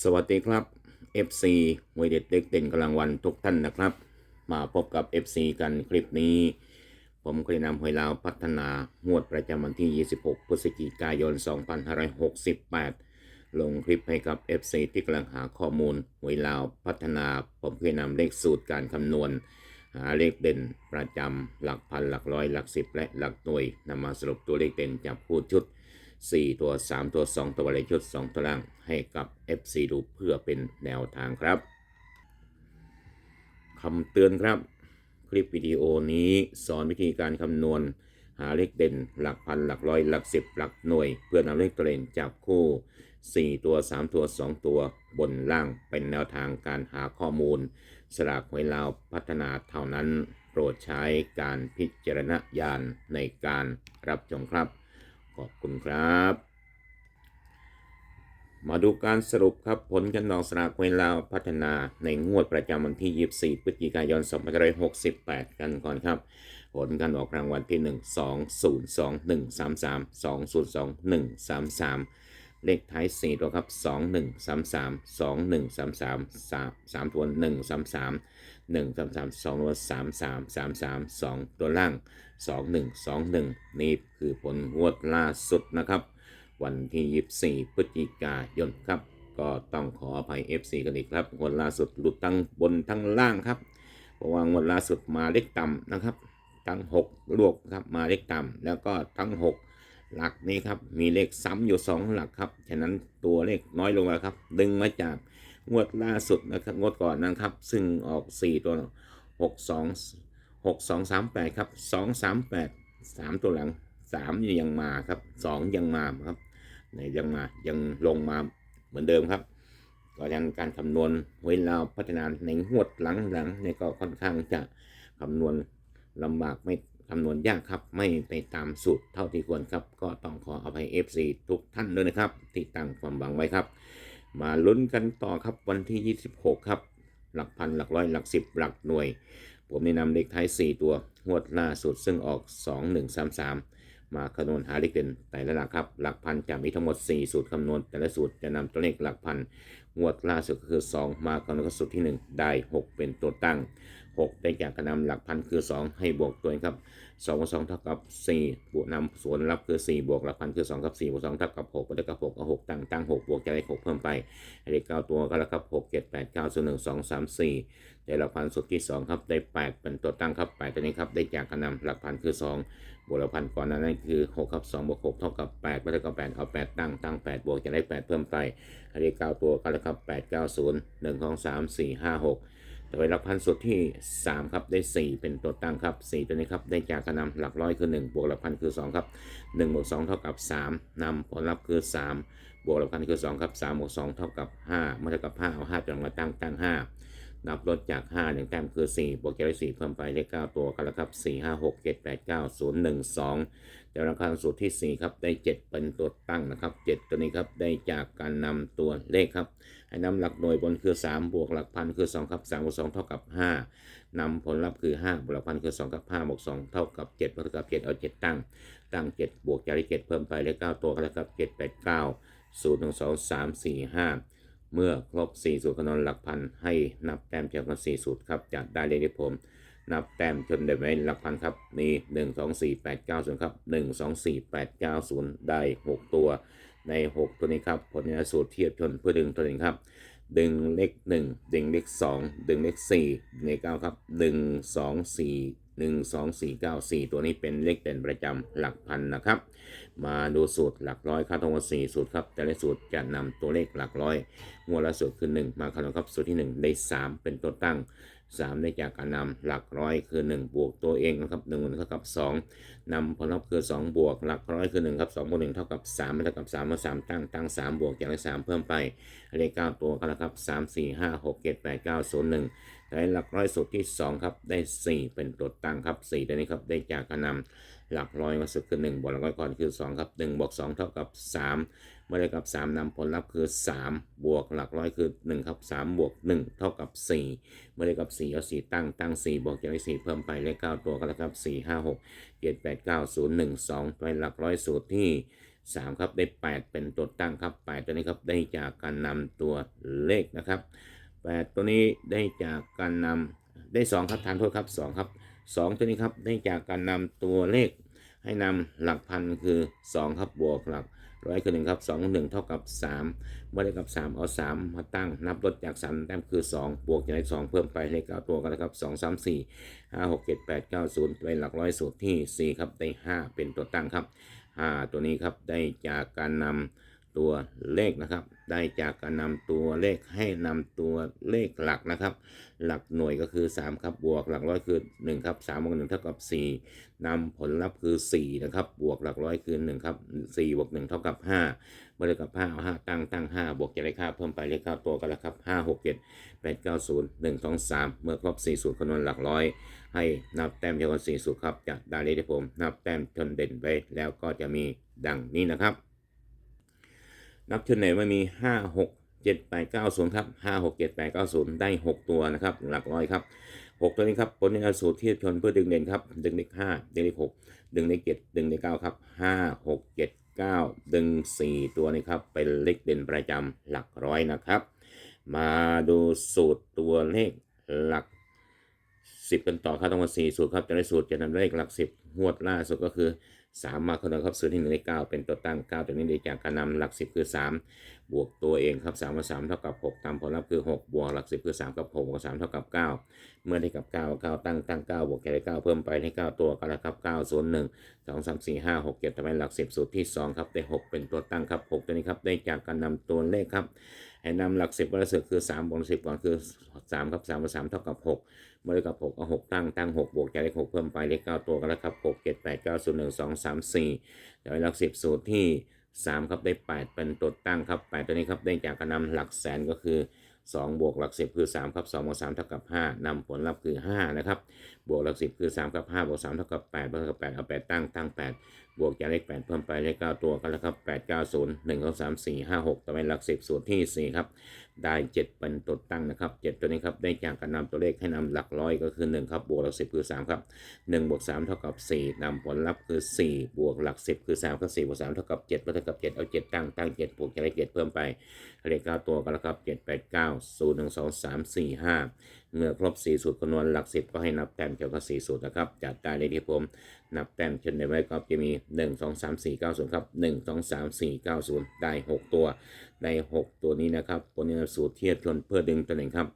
สวัสดีครับ FC มวยเด็ดเด็กเด่นกำลังวันทุกท่านนะครับ มาพบกับ FC กันคลิปนี้ ผมเคยนำหวยลาวพัฒนางวดประจำวันที่ 26 พฤศจิกายน 2568 ลงคลิปให้กับ FC ที่กำลังหาข้อมูลหวยลาวพัฒนา ผมเคยนำเลขสูตรการคำนวณ หาเลขเด่นประจำหลักพันหลักร้อยหลักสิบและหลักหน่วยนำมาสรุปตัวเลขเด่นจากคู่ชุด 4 ตัว 3 ตัว 2 ตัวเลยชุด 2 ตัวล่างให้กับ FC ดูเพื่อเป็นแนวทางครับคำเตือนครับ คลิปวิดีโอนี้สอนวิธีการคำนวณ หาเลขเด่น หลักพันหลักร้อยหลักสิบหลักหน่วย เพื่อนำเลขตัวเด่นจับคู่ 4 ตัว 3 ตัว 2 ตัวบนล่างเป็นแนวทางการหาข้อมูล สลากหวยลาวพัฒนาเท่านั้น โปรดใช้การพิจารณญาณในการรับชมครับ ขอบคุณครับ มาดูการสรุปครับผลกันนองสลากหวลาพัฒนาในงวดประจำวันที่ 24 พฤศจิกายน 2568 กันก่อนครับ ผลการออกรางวัลที่ 1 2 0 2 1 3 3 2 0 2 1 3 3 เลขท้าย 4 ตัวครับ 2 1 3 3 2 1 3 3 3 3ตัว1 3 3 1 3 3 2ตัว3 3 3 3 2 ตัวล่าง 2 1 2 1 นี่คือผลงวดล่าสุดนะครับ วันที่ 24 พฤศจิกายนครับ ก็ต้องขออภัย FC กันอีกครับงวดล่าสุดหลุดทั้งบนทั้งล่างครับ เพราะว่างวดล่าสุดมาเล็กต่ำนะครับ ทั้ง 6 ลวกครับมาเลขต่ำแล้วก็ทั้ง 6หลักนี้ครับ มีเลขซ้ำอยู่ 2 หลักครับ ฉะนั้นตัวเลขน้อยลงมาครับ ดึงมาจาก งวดล่าสุดนะครับงวดก่อนนะครับ ซึ่งออก 4 ตัว 6 2 6 2 3 8 ครับ 2 3 8 3 ตัวหลัง 3 ยังมาครับ 2 ยังมาครับในยังมายังลงมาเหมือนเดิมครับก็ยังการคำนวณเวลาพัฒนาในงวดหลังๆเนี่ยก็ค่อนข้างจะคำนวณลำบากไม่คำนวณยากครับ ไม่ไปตามสูตรเท่าที่ควรครับ ก็ต้องขออภัย FC ทุกท่านด้วยนะครับ ที่ตั้งความหวังไว้ครับ มาลุ้นกันต่อครับวันที่ 26 ครับ หลักพันหลักร้อยหลักสิบหลักหน่วย ผมแนะนำเลขท้าย 4 ตัวงวดล่าสุดซึ่งออก 2133 มาคำนวณหาเลขเด่นแต่ละหลักครับ หลักพันจะมีทั้งหมด 4 สูตรคำนวณ แต่ละสูตรจะนำตัวเลขหลักพันงวดล่าสุดคือ 2 มาคำนวณกับสูตรที่ 1 ได้ 6 เป็นตัวตั้ง 6 ได้จากการนำหลักพันคือ 2 ให้บวกตัวเองครับ 2บวก2เท่ากับ4บวกนำส่วนรับคือ4บวกหลักพันคือ2กับ4บวก2เท่ากับ6ก็ได้กับ6เอา6ตั้งตั้ง6บวกจะได้6เพิ่มไปเลข9ตัวก็แล้วครับ6 7 8 9 0 1 2 3 4ได้หลักพันสุดที่2ครับได้8เป็นตัวตั้งครับ8ตัวนี้ครับได้จากการนำหลักพันคือ2บวกหลักพันก่อนนั้นนั่นคือ6ครับ2บวก6เท่ากับ8ก็ได้กับ8เอา8ตั้งตั้ง8บวกจะได้8เพิ่มไปเลข9ตัวก็แล้วครับ8 9 0 1 2 3 4 5 6ต่อไปห ลักพันสุดที่ 3 ครับได้ 4 เป็นตัวตั้งครับ 4 ตัวนี้ครับได้จากการนำหลักร้อยคือ 1 บวกหลักพันคือ 2 ครับ1บวก2เท่ากับ 3นำผลลัพธ์คือ 3 บวกหลักพันคือ 2 ครับ3บวก2เท่ากับ 5 เมื่อเท่ากับ 5 เอา5จนมาตั้งตั้ง 5 นับลดจาก5 1แต้มคือ 4 บวกจะได้4เพิ่มไปเลข9ตัวกันแล้วครับ 4 5 6 7 8 9 0 1 2แต่ราคาสูตรที่ 4 ครับ ได้ 7 เป็นตัวตั้งนะครับ 7 ตัวนี้ครับ ได้จากการนำตัวเลขครับให้นำหลักหน่วยบนคือ 3 บวกหลักพันคือ 2 ครับ3บวก2เท่ากับ 5นำผลลัพธ์คือ 5 บวกหลักพันคือ 2 กับ5บวก2เท่ากับ7เท่ากับ 7 เอา 7 ตั้ง ตั้ง 7 บวกจะได้7เพิ่มไปเลข9ตัวก็แล้วครับ7 8 9 0 1 2 3 4 5 เมื่อครบ 4 สูตรคำนวณหลักพันให้นับแต้มจากกัน4สูตรครับจะได้เลขที่ผม นับแต้มจนได้ไว้หลักพันครับมี1 2 4 8 9 0ครับ1 2 4 8 9 0 ได้ 6 ตัว ใน 6 ตัวนี้ครับผลสูตรเทียบชนเพื่อดึงตัวเองครับ ดึงเลข1ดึงเลข2ดึงเลข4ดึงเลข9ครับดึง2 4 1 2 4 9 4 ตัวนี้เป็นเลขเด่นประจำหลักพันนะครับ มาดูสูตรหลักร้อยครับทั้งหมด4สูตรครับ แต่ละสูตรจะนำตัวเลขหลักร้อยงวดละสูตรคือ 1 มาคำนวณครับสูตรที่ 1 ได้ 3 เป็นตัวตั้ง 3 ได้จากการนำหลักร้อยคือ 1 บวกตัวเองนะครับ1มันเท่ากับ 2นำผลลัพธ์คือ 2 บวก หลักร้อยคือ1ครับ2บวก1เท่ากับ3ไม่เท่ากับ3มา3ตั้งตั้ง 3 บวกจากเลข3เพิ่มไปเลข9ตัวก็แล้วครับ3 4 5 6 7 8 9 0 1 แต่หลักร้อยสูตรที่ 2 ครับ ได้ 4 เป็นตัวตั้งครับ4ตัวนี้ครับได้จากการนำหลักร้อยมาสุดคือ1บวกหลักร้อยก่อนคือ 2 ครับ1บวก2เท่ากับ 3 เมื่อได้กับ 3นำผลลัพธ์คือ 3 บวกหลักร้อยคือ 1 ครับ 3 บวก 1 เท่ากับ 4 เมื่อได้กับ 4 เอา 4 ตั้งตั้ง 4 บวกจากเลข4เพิ่มไปเลข9ตัวก็แล้วครับ4 5 6 7 8 9 0 1 2ไปหลักร้อยสูตรที่สามครับได้แปดเป็นตัวตั้งครับแปดตัวนี้ครับได้จากการนำตัวเลขนะครับ แปดตัวนี้ได้จากการนำได้สองครับทานโทษครับสองครับสองตัวนี้ครับได้จากการนำตัวเลข ให้นำหลักพันคือสองครับบวกหลักร้อยคือหนึ่งครับสองหนึ่งเท่ากับสามเมื่อได้กับสามเอาสามมาตั้งนับลดจากสามแต้มคือสองบวกจากเลขสองเพิ่มไปเลขเก้าตัวกันนะครับสองสามสี่ห้าหกเจ็ดแปดเก้าศูนย์เป็นหลักร้อยสูตรที่สี่ครับได้ห้าเป็นตัวตั้งครับห้าตัวนี้ครับได้จากการนำ ตัวเลขนะครับ ได้จากการนำตัวเลขให้นำตัวเลขหลักนะครับ หลักหน่วยก็คือ 3 ครับบวกหลักร้อยคือ1ครับ3บวก1เท่ากับ 4นำผลลัพธ์คือ 4 นะครับ บวกหลักร้อยคือ1ครับ4บวก1เท่ากับ5เมื่อได้กับ5เอา5ตั้งตั้ง 5 บวกจะได้ค่าเพิ่มไปเลขค่าตัวกันแล้วครับ5 6 7 8 9 0 1 2 3 เมื่อครบ4สูตรคำนวณหลักร้อย ให้นับแต้มจำนวน4สูตรครับจะได้เลขที่ผมนับแต้มจนเด่นไปแล้วก็จะมีดังนี้นะครับ นับชนไหนว่ามี 5 6 7 8 9 0ครับ5 6 7 8 9 0 ได้ 6 ตัวนะครับหลักร้อยครับ 6 ตัวนี้ครับผลในการสูตรเที่ชนเพื่อดึงเด่นครับดึงเลข5ดึงเลข6ดึงเลข7ดึงเลข9ครับ5 6 7 9 ดึง 4 ตัวนี้ครับเป็นเลขเด่นประจำหลักร้อยนะครับ มาดูสูตรตัวเลขหลัก 10 กันต่อครับทั้งมด4สูตรครับจะได้สูตรจะนำเลขหลัก 10งวดล่าสุดก็คือ 3 มาคนเดียวครับสูตรที่1เลข9เป็นตัวตั้ง9ตัวนี้ได้จากการนำหลัก 10 คือ 3 บวกตัวเองครับ3มา3เท่ากับ 6 ตามผลลัพธ์คือ 6 บวกหลัก 10 คือ 3 กับ6บวก3เท่ากับ 9 เมื่อได้กับ 9 9 ตั้งตั้ง 9 บวกแค่ได้9เพิ่มไปให้ 9 ตัวกันแล้วครับ 9 0 1 2 3 4 5 6 7ทำให้หลัก 10 สูตรที่ 2 ครับได้ 6 เป็นตัวตั้งครับ 6 ตัวนี้ครับได้จากการนำตัวเลขครับ ให้นำหลัก10บวกหลัก10คือ3บวก10ก่อนคือ3ครับ3บวก3เท่ากับ6เมื่อได้กับ6เอา6ตั้งตั้ง6บวกจากเลข6เพิ่มไปเลข9ตัวกันแล้วครับ6 7 8 9 0 1 2 3 4ได้หลัก10สูตรที่ 3 ครับได้ 8 เป็นตัวตั้งครับ 8 ตัวนี้ครับได้จากการนำหลักแสนก็คือ2บวกหลัก10คือ3ครับ2บวก3เท่ากับ5นำผลลัพธ์คือ5นะครับบวกหลัก10คือ3กับ5บวก3เท่ากับ8บวกกับ8เอา8ตั้งตั้ง8 บวกจากเลข8เพิ่มไปเลข9ตัวกันแล้วครับ8 9 0 1 2 3 4 5 6ต่อไปหลัก10สูตรที่4ครับ ได้7เป็นตัวตั้งนะครับ7ตัวนี้ครับได้จากการนำตัวเลขให้นำหลักร้อยก็คือ1ครับบวกหลัก10คือ3ครับ1บวก3เท่ากับ4นำผลลัพธ์คือ4บวกหลัก10คือ3ครับ4บวก3เท่ากับ7ลบเท่ากับ7เอา7ตั้งตั้ง7บวกจากเลข7เพิ่มไปเลข9ตัวกันแล้วครับ7 8 9 0 1 2 3 4 5 เมื่อครบ 4 สูตรคำนวณหลัก10ก็ให้นับแต้มเกี่ยวกับ 4 สูตรนะครับ จัดได้เลยที่ผมนับแต้มเช่นในไว้ก็จะมี 1 2 3 4 9 0 ครับ 1 2 3 4 9 0 ได้ 6 ตัวได้6ตัวนี้นะครับตัวนี้สูตรเทียบชนเพื่อดึงตัวหนึ่งครับ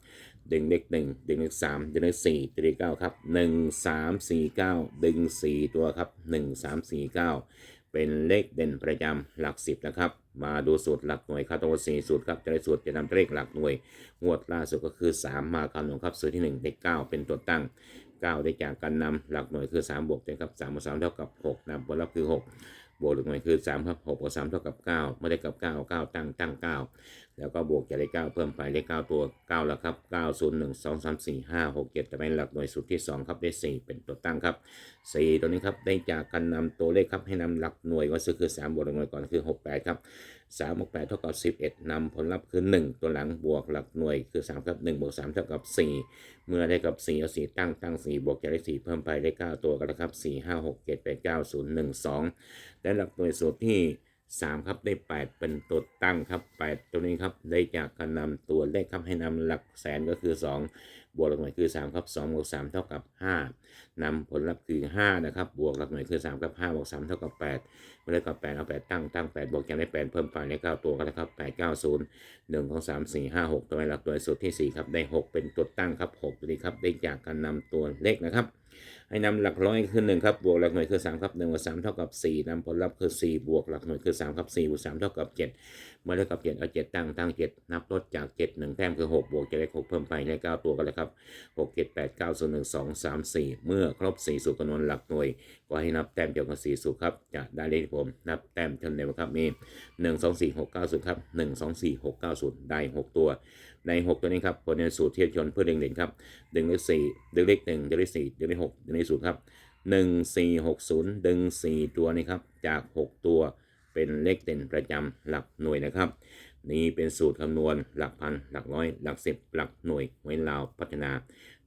ดึงเลขหนึ่งดึงเลขสามดึงเลขสี่ดึงเลขเก้าครับหนึ่งสามสี่เก้าดึงสี่ตัวครับหนึ่งสามสี่ เป็นเลขเด่นประจำหลักสิบนะครับ มาดูสูตรหลักหน่วยครับตรงสี่สูตรครับจะได้สูตรจะนำเลขหลักหน่วย งวดล่าสุดก็คือ 3 มาคำนวณครับสูตรที่1ได้9เป็นตัวตั้ง 9 ได้จากการนำหลักหน่วยคือ 3 บวกนะครับ3บวก3เท่ากับ 6นำผลลัพธ์คือ 6 บวกหลักหน่วยคือ3ครับ6บวก3เท่ากับ 9 ไม่ได้กับ 9 9 ตั้งตั้ง 9 แล้วก็บวกจากเลข9เพิ่มไปเลข9ตัว9แล้วครับ9 0 1 2 3 4 5 6 7แต่เป็นหลักหน่วยสูตรที่2ครับได้4เป็นตัวตั้งครับ4ตัวนี้ครับได้จากการนำตัวเลขครับให้นำหลักหน่วยก็คือ3บวกหลักหน่วยก่อนคือ68ครับ3บวก8เท่ากับ11นำผลลัพธ์คือ1ตัวหลังบวกหลักหน่วยคือ3ครับ1บวก3เท่ากับ4เมื่อได้กับ4เอา4ตั้งตั้ง4บวกจากเลข4เพิ่มไปเลข9ตัวกันนะครับ4 5 6 7 8 9 0 1 2และหลักหน่วยสูตรที่ 3 ครับได้ 8 เป็นตัวตั้งครับ 8 ตัวนี้ครับได้จากการนำตัวเลขครับให้นำหลักแสนก็คือ 2 บวกหลักหน่วยคือ 3 ครับ2บวก3เท่ากับ 5นำผลลัพธ์คือ 5 นะครับ บวกหลักหน่วยคือ 3 กับ5บวก3เท่ากับ8เมื่อได้กับ 8 เอา 8 ตั้งตั้ง 8 บวกจากได้ 8 เพิ่มไปเลข9ตัวกันนะครับ 8 9 0 1 2 3 4 5 6 ตัวหลักหน่วยสูตรที่ 4 ครับได้ 6 เป็นตัวตั้งครับ 6 ตัวนี้ครับได้จากการนำตัวเลขนะครับ ให้นำหลักร้อยคือ1ครับบวกหลักหน่วยคือ3ครับ1บวก3เท่ากับ 4นำผลลัพธ์คือ 4 บวกหลักหน่วยคือ3ครับ4บวก3เท่ากับ 7 เมื่อได้กับ 7 เอา 7 ตั้งตั้ง 7 นับลดจาก 7 1 แต้มคือ 6 บวกจากเลข6เพิ่มไปเลข9ตัวกันเลยครับ 6 7 8 9 0 1 2 3 4 เมื่อครบ 4 สูตรคำนวณหลักหน่วย ก็ให้นับแต้มเกี่ยวกับ 4 สูตรครับ จะได้เลขผม นับแต้มเท่าไหร่ครับมี 1 2 4 6 9 0ครับ1 2 4 6 9 0ได้ 6 ตัว ใน 6 ตัวนี้ครับผลในสูตรเทียบชนเพื่อดึงเด่นครับดึงเลข4ดึงเลข1ดึงเลข4ดึงเลข6ดึงเลข0ครับ1 4 6 0ดึง4ตัวนี้ครับจาก 6 ตัวเป็นเลขเด่นประจำหลักหน่วยนะครับ นี่เป็นสูตรคำนวณหลักพันหลักร้อยหลักสิบหลักหน่วยไว้ลาวพัฒนา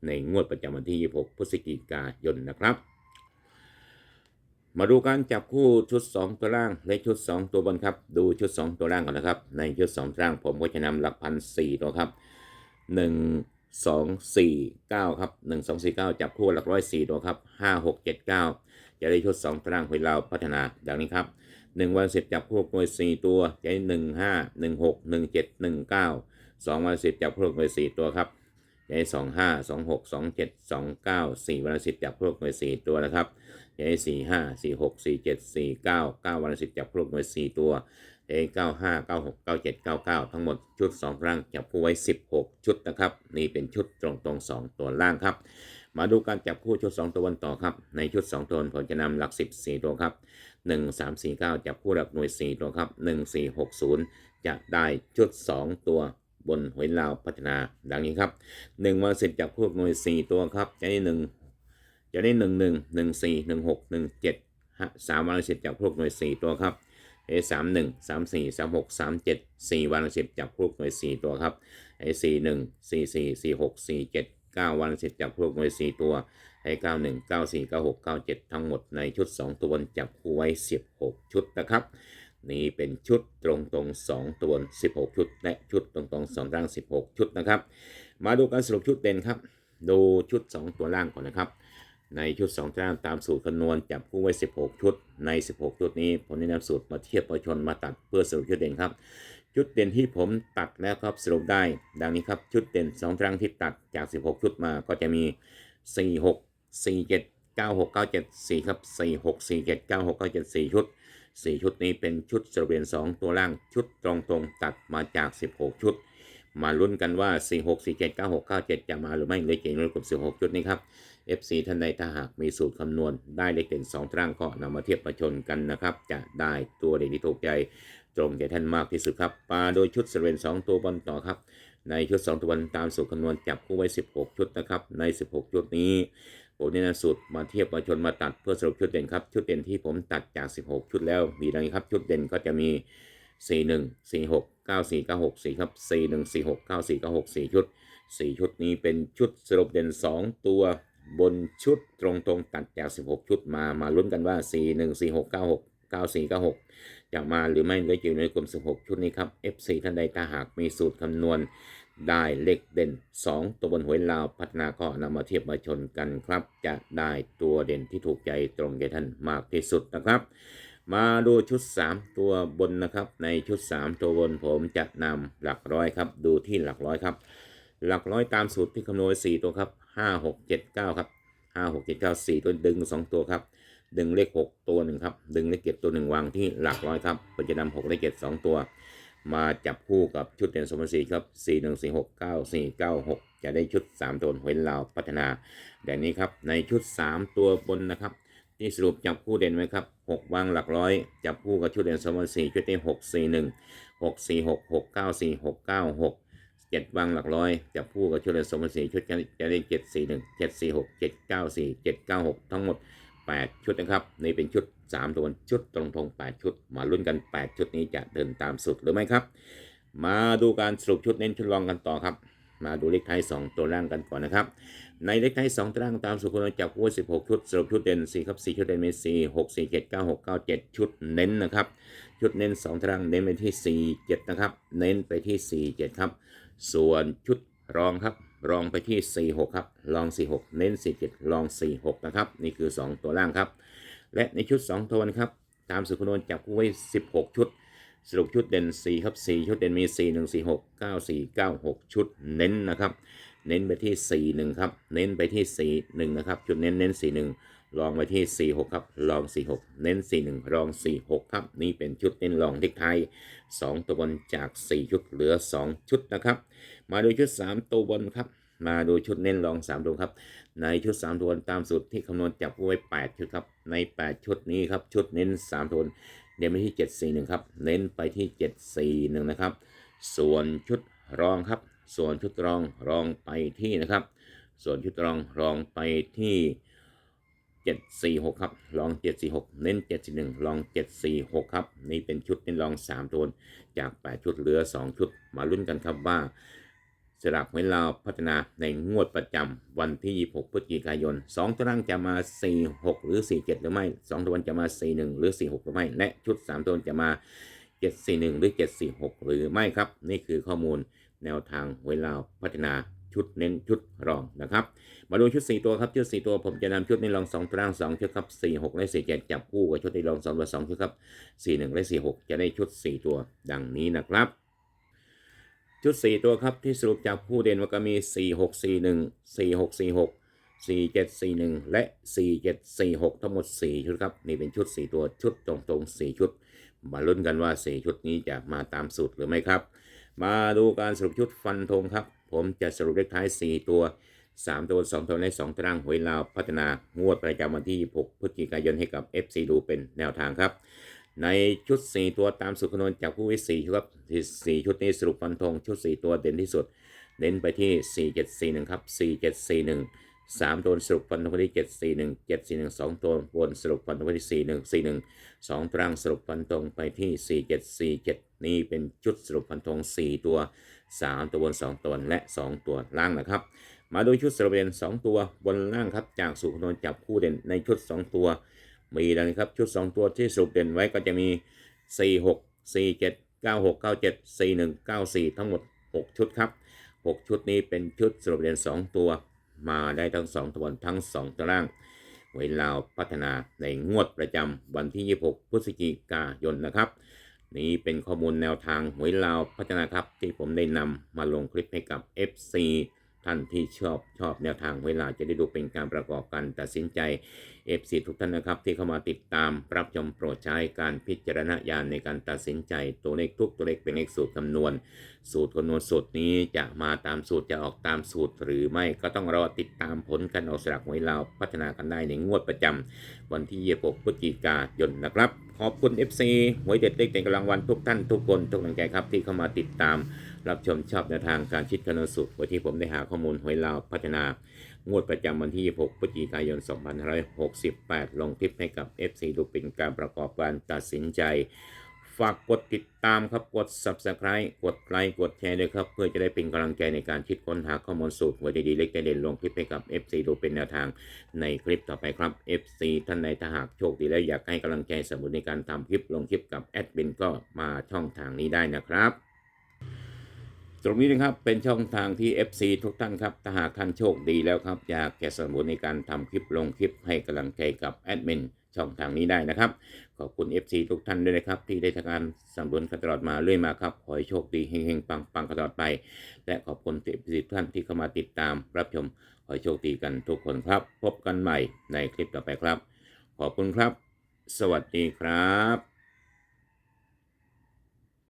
ในงวดประจำวันที่ 26 พฤศจิกายนนะครับ มาดูการจับคู่ชุด 2 ตัวล่างและชุด 2 ตัวบนครับ ดูชุด 2 ตัวล่างก่อนนะครับ ในชุด 2 ตัวล่างผมก็จะนำหลักพันสี่ตัวครับ 1 2 4 9 ครับ 1 2 4 9 จับคู่หลักร้อยสี่ตัวครับ 5 6 7 9 จะได้ชุด 2ตารางหวยเราพัฒนาดังนี้ครับ 1 วัน 10 จับคู่หน่วย4ตัวจะได้ 1 5 1 6 1 7 1 9 2 วัน 10 จับคู่หน่วย4ตัวครับ อย่าใสองห้าสองหกสองเจ็ดสองเก้าสี่วันละสิบจากพวกหน่วยสี่ตัวนะครับอย่าใสี่ห้าสี่หกสี่เจ็ดสี่เก้าเก้าวันละสิบจากพวกหน่วยสี่ตัวอย่าใเก้าห้าเก้าหกเก้าเจ็ดเก้าเก้าทั้งหมดชุดสองร่างจับคู่ไว้สิบหกชุดนะครับนี่เป็นชุดตรงตรงสองตัวล่างครับ มาดูการจับคู่ชุดสองตัววันต่อครับในชุดสองตัวผมจะนำหลักสิบสี่ตัวครับหนึ่งสามสี่เก้าจับคู่หลักหน่วยสี่ตัวครับหนึ่งสี่หกศูนย์จะได้ชุดสองตัว บนหวยลาวพัฒนาดังนี้ครับ1วัน10จับคู่หน่วย 4 ตัวครับจะได้1จะได้ 1 1 1 4 1 6 1 7 3วัน10จับคู่หน่วย 4 ตัวครับเอสามหนึ่งสามสี่สามหกสามเจ็ดสี่วันสิบจับพวกหน่วยสี่ตัวครับไอ้สี่หนึ่งสี่สี่สี่หกสี่เจ็ดเก้าวันสิบจับพวกหน่วยสี่ตัวไอ้เก้าหนึ่งเก้าสี่เก้าหกเก้าเจ็ดทั้งหมดในชุดสองตัวจับคู่ไว้สิบหกชุดนะครับ นี่เป็นชุดตรงตรงๆสองตัวบนสิบหกชุด และชุดตรงตรงๆสองร่างสิบหกชุดนะครับ มาดูการสรุปชุดเด่นครับ ดูชุด 2 ตัวล่างก่อนนะครับ ในชุด2ตัวล่างตามสูตรคำนวณจับคู่ไว้ 16 ชุด ใน 16 ชุดนี้ผมได้นำสูตรมาเทียบประชนมาตัดเพื่อสรุปชุดเด่นครับ ชุดเด่นที่ผมตัดแล้วครับสรุปได้ ดังนี้ครับชุดเด่น2ตารางที่ตัดจาก 16 ชุดมาก็จะมี 4 6 4 7 9 6 9 7 4 ครับ 4 6 4 7 9 6 9 7 4 ชุด 4 ชุดนี้เป็นชุดสรุปเด่น2 ตัวล่างชุดตรงๆตัดมาจาก 16 ชุด มาลุ้นกันว่า 4 6 4 7 9 6 9 7 จะมาหรือไม่เลยเก่งเลยกับ 16 ชุดนี้ครับ FC ท่านใดถ้าหากมีสูตรคำนวณได้เลขเด่น2ตารางก็นำมาเทียบประชนกันนะครับ จะได้ตัวเด่นที่ถูกใจตรงแก่ท่านมากที่สุดครับมาโดยชุดสรุปเด่น2 ตัวบอลต่อครับในชุด 2 ตัวบอลตามสูตรคำนวณจับคู่ไว้ 16 ชุดนะครับใน 16 ชุดนี้ ผมได้นำสูตรมาเทียบประชนมาตัดเพื่อสรุปชุดเด่นครับ ชุดเด่นที่ผมตัดจาก 16 ชุดแล้วมีดังนี้ครับ ชุดเด่นก็จะมี 4 1 4 6 9 4 9 6 4ครับ4 1 4 6 9 4 9 6 4 ชุด 4 ชุดนี้เป็นชุดสรุปเด่น 2 ตัวบนชุดตรงๆตัดจาก 16 ชุดมามาลุ้นกันว่า 4 1 4 6 9 6 9 4 9 6 จะมาหรือไม่เลยอยู่ในกลุ่ม 16 ชุดนี้ครับ FC ท่านใดถ้าหากมีสูตรคำนวณ ได้เลขเด่น 2 ตัวบนหวยลาวพัฒนาก็นำมาเทียบมาชนกันครับ จะได้ตัวเด่นที่ถูกใจตรงใจท่านมากที่สุดนะครับ มาดูชุด 3 ตัวบนนะครับ ในชุด 3 ตัวบนผมจะนำหลักร้อยครับ ดูที่หลักร้อยครับ หลักร้อยตามสูตรที่คำนวณ4ตัวครับ5 6 7 9ครับ5 6 7 9 4 ตัวดึง 2 ตัวครับดึงเลข 6 ตัวหนึ่งครับดึงเลขเจ็ดตัวหนึ่งวางที่หลักร้อยครับผมจะนำ6เลขเจ็ด2ตัว มาจับคู่กับชุดเด่นสมศรีครับ 4 1 4 6 9 4 9 6 จะได้ชุด 3 ตัวหวยลาวพัฒนาแบบนี้ครับ ในชุด 3 ตัวบนนะครับ ที่สรุปจับคู่เด่นไว้ครับ 6 วางหลักร้อย จับคู่กับชุดเด่นสมศรีชุดที่ 6 4 1 6 4 6 6 9 4 6 9 6 7วางหลักร้อยจับคู่กับชุดเด่นสมศรีชุดจะได้7 4 1 7 4 6 7 9 4 7 9 6ทั้งหมด8ชุดนะครับ นี่เป็นชุด 3ตัวชุดตรงทง8ชุด มาลุ้นกัน 8 ชุดนี้จะเดินตามสุดหรือไม่ครับ มาดูการสรุปชุดเน้นชุดรองกันต่อครับ มาดูเลขท้าย2ตัวล่างกันก่อนนะครับ ในเลขท้าย2ตัวล่างตามสุขคนจับคู่16 ชุด สรุปชุดเด่น4ครับ4ชุดเด่นมี4 6 4 7 9 6 9 7 ชุดเน้นนะครับ ชุดเน้น2ตารางเน้นไปที่ 4 7 นะครับ เน้นไปที่ 4 7 ครับ ส่วนชุดรองครับรองไปที่ 4 6 ครับ รอง 4 6 เน้น 4 7 รอง 4 6 นะครับ นี่คือ 2 ตัวล่างครับ และในชุด2ตัวนครับตามสุขนวนจับคู่ไว้ 16 ชุด สรุปชุดเด่น 4 ครับ 4 ชุดเด่นมี 4 1 4 6 9 4 9 6 ชุดเน้นนะครับ เน้นไปที่ 4 1 ครับ เน้นไปที่ 4 1 นะครับ ชุดเน้นเน้น 4 1 ลองไปที่ 4 6 ครับ ลอง 4 6 เน้น 4 1 ลอง 4 6 ครับ นี่เป็นชุดเน้นลองทิกไทย 2 ตัวบนจาก 4 ชุดเหลือ 2 ชุดนะครับ มาดูชุด 3 ตัวบนครับ มาดูชุดเน้นลอง3ตัวครับ ในชุด3ตัวบนตามสูตรที่คำนวณจับไว้8ชุดครับ ใน8ชุดนี้ครับ ชุดเน้น3ตัวบนเน้นไปที่741ครับ เน้นไปที่741นะครับ ส่วนชุดรองครับ ส่วนชุดรองรองไปที่นะครับ ส่วนชุดรองรองไปที่746 ครับ ลอง 746 เน้น 741 ลอง 746 ครับ นี่เป็นชุดเน้นลอง 3 ตัวจาก 8 ชุดเหลือ 2 ชุด มาลุ้นกันครับว่า สลักหวยลาวพัฒนาในงวดประจำวันที่ 26 พฤศจิกายน 2ตารางจะมา 46 หรือ 47 หรือไม่ 2 ตัวจะมา 41 หรือ 46 หรือไม่ และชุด 3 ตัวจะมา 741 หรือ 746 หรือไม่ครับ นี่คือข้อมูลแนวทางหวยลาวพัฒนาชุดเน้นชุดรองนะครับ มาดูชุด 4 ตัวครับ ชุด 4 ตัวผมจะนำชุดในรอง2ตาราง2ชุดครับ 46 และ 47 จับคู่กับชุดในรอง2ตัว2ชุดครับ 41 และ 46 จะได้ชุด 4 ตัวดังนี้นะครับ ชุด 4 ตัวครับที่สรุปจากผู้เด่นว่าก็มี 4641 4646 4741 และ 4746 ทั้งหมด 4 ชุดครับ นี่เป็นชุด 4 ตัวชุดตรงๆ 4 ชุด มาลุ้นกันว่า 4 ชุดนี้จะมาตามสูตรหรือไม่ครับ มาดูการสรุปชุดฟันธงครับ ผมจะสรุปเลขท้าย 4 ตัว 3 ตัว 2 ตัวและ2ตารางหวยลาวพัฒนางวดประจำวันที่ 6 พฤศจิกายนให้กับ FC ดูเป็นแนวทางครับ ในชุด 4 ตัวตามสูตรคำนจากผู้วิ4ชุดครับที่4ชุดนี้สรุปฟันธงชุด 4 ตัวเด่นที่สุด เน้นไปที่ 4741 ครับ 4741 3ตัวสรุปฟันธงไปที่ 741 741 2 ตัวบนสรุปฟันธงไปที่ 4141 2 ตรางสรุปฟันธงไปที่ 4747 นี่เป็นชุดสรุปฟันธง4 ตัว 3 ตัวบน 2 ตัวและ 2 ตัวล่างนะครับ มาดูชุดสรุปเด่น2 ตัวบนล่างครับจากสูตรคำนจับคู่เด่นในชุด 2 ตัว มีดังนี้ครับชุด 2 ตัวที่สรุปเด่นไว้ก็จะมี 4 6 4 7 9 6 9 7 4 1 9 4 ทั้งหมด 6 ชุดครับ 6 ชุดนี้เป็นชุดสรุปเด่น2 ตัว มาได้ทั้ง 2ตัวบนทั้ง 2ตารางหวยลาวพัฒนาในงวดประจำวันที่ 26 พฤศจิกายนนะครับ นี้เป็นข้อมูลแนวทางหวยลาวพัฒนาครับที่ผมได้นำมาลงคลิปให้กับ FC ท่านที่ชอบชอบแนวทางเวลาจะได้ดูเป็นการประกอบการตัดสินใจ FC ทุกท่านนะครับ ที่เข้ามาติดตามรับชมโปรดใช้การพิจารณญาณในการตัดสินใจตัวเลขทุกตัวเลขเป็นเลขสูตรคำนวณ สูตรคำนวณสูตรนี้จะมาตามสูตรจะออกตามสูตร หรือไม่ก็ต้องรอติดตามผลการออกสลากหวยลาวพัฒนากันได้ในงวดประจำวันที่ 26พฤศจิกายนนะครับขอบคุณ FC หวยเด็ดเลขเด็ดกำลังวันทุกท่านทุกคนทุกกำลังใจครับที่เข้ามาติดตาม รับชมชอบแนวทางการคิดคำนสูตรไว้ที่ผมได้หาข้อมูลหวยลาวพัฒนางวดประจำวันที่26พฤศจิกายน 2568 ลงคลิปให้กับ FC ดูเป็นการประกอบการตัดสินใจ ฝากกดติดตามครับ กด Subscribe กดไลค์กดแชร์ด้วยครับ เพื่อจะได้เป็นกำลังใจในการคิดค้นหาข้อมูลสูตรไว้ดีๆเล็กเด่นๆลงคลิปให้กับ FC ดูเป็นแนวทางในคลิปต่อไปครับ FC ท่านใดถ้าหากโชคดีและอยากให้กำลังใจสนับสนุนในการทำคลิปลงคลิปกับแอดมินก็มาช่องทางนี้ได้นะครับ ตรงนี้นะครับเป็นช่องทางที่ FC ทุกท่านครับถ้าหากท่านโชคดีแล้วครับ อยากจะสนับสนุนในการทำคลิปลงคลิปให้กำลังใจกับแอดมินช่องทางนี้ได้นะครับ ขอบคุณ FC ทุกท่านด้วยนะครับ ที่ได้ทำการสนับสนุนกันตลอดมาเรื่อยมาครับ ขอให้โชคดีเฮงๆ ปังๆตลอดไป และขอบคุณ FC ทุกท่านที่เข้ามาติดตามรับชม ขอให้โชคดีกันทุกคนครับ พบกันใหม่ในคลิปต่อไปครับ ขอบคุณครับ สวัสดีครับ